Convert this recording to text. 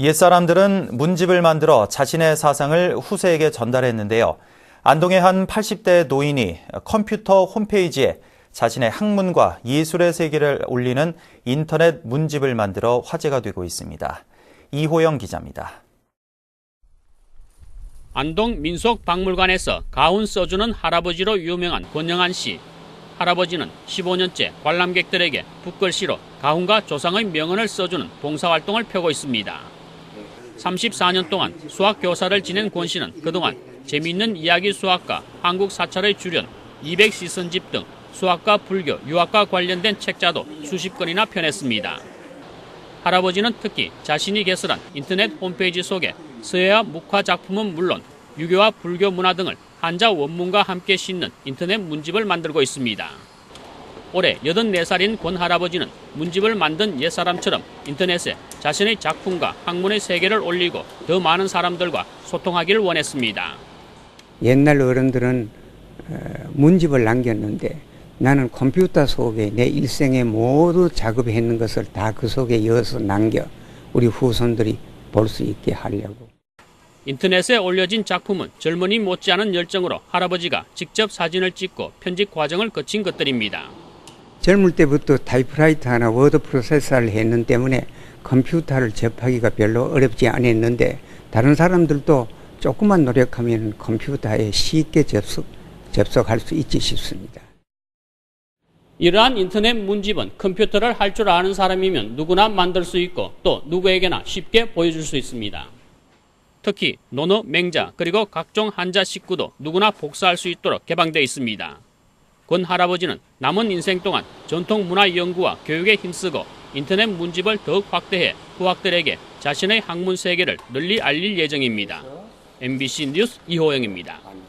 옛사람들은 문집을 만들어 자신의 사상을 후세에게 전달했는데요. 안동의 한 80대 노인이 컴퓨터 홈페이지에 자신의 학문과 예술의 세계를 올리는 인터넷 문집을 만들어 화제가 되고 있습니다. 이호영 기자입니다. 안동 민속박물관에서 가훈 써주는 할아버지로 유명한 권영한 씨. 할아버지는 15년째 관람객들에게 붓글씨로 가훈과 조상의 명언을 써주는 봉사활동을 펴고 있습니다. 34년 동안 수학 교사를 지낸 권 씨는 그동안 재미있는 이야기 수학과 한국 사찰의 주련, 200 시선집 등 수학과 불교, 유학과 관련된 책자도 수십 건이나 펴냈습니다. 할아버지는 특히 자신이 개설한 인터넷 홈페이지 속에 서예와 묵화 작품은 물론 유교와 불교 문화 등을 한자 원문과 함께 싣는 인터넷 문집을 만들고 있습니다. 올해 84살인 권 할아버지는 문집을 만든 옛사람처럼 인터넷에 자신의 작품과 학문의 세계를 올리고 더 많은 사람들과 소통하기를 원했습니다. 옛날 어른들은 어, 문집을 남겼는데 나는 컴퓨터 속에 내 일생에 모두 작업했는 것을 다 그 속에 이어서 남겨 우리 후손들이 볼 수 있게 하려고. 인터넷에 올려진 작품은 젊은이 못지않은 열정으로 할아버지가 직접 사진을 찍고 편집 과정을 거친 것들입니다. 젊을 때부터 타이프라이터나 워드 프로세서를 했는 때문에 컴퓨터를 접하기가 별로 어렵지 않았는데 다른 사람들도 조금만 노력하면 컴퓨터에 쉽게 접속, 접속할 수 있지 싶습니다. 이러한 인터넷 문집은 컴퓨터를 할 줄 아는 사람이면 누구나 만들 수 있고 또 누구에게나 쉽게 보여줄 수 있습니다. 특히 논어, 맹자 그리고 각종 한자 식구도 누구나 복사할 수 있도록 개방되어 있습니다. 권 할아버지는 남은 인생 동안 전통 문화 연구와 교육에 힘쓰고 인터넷 문집을 더욱 확대해 후학들에게 자신의 학문 세계를 널리 알릴 예정입니다. MBC 뉴스 이호영입니다.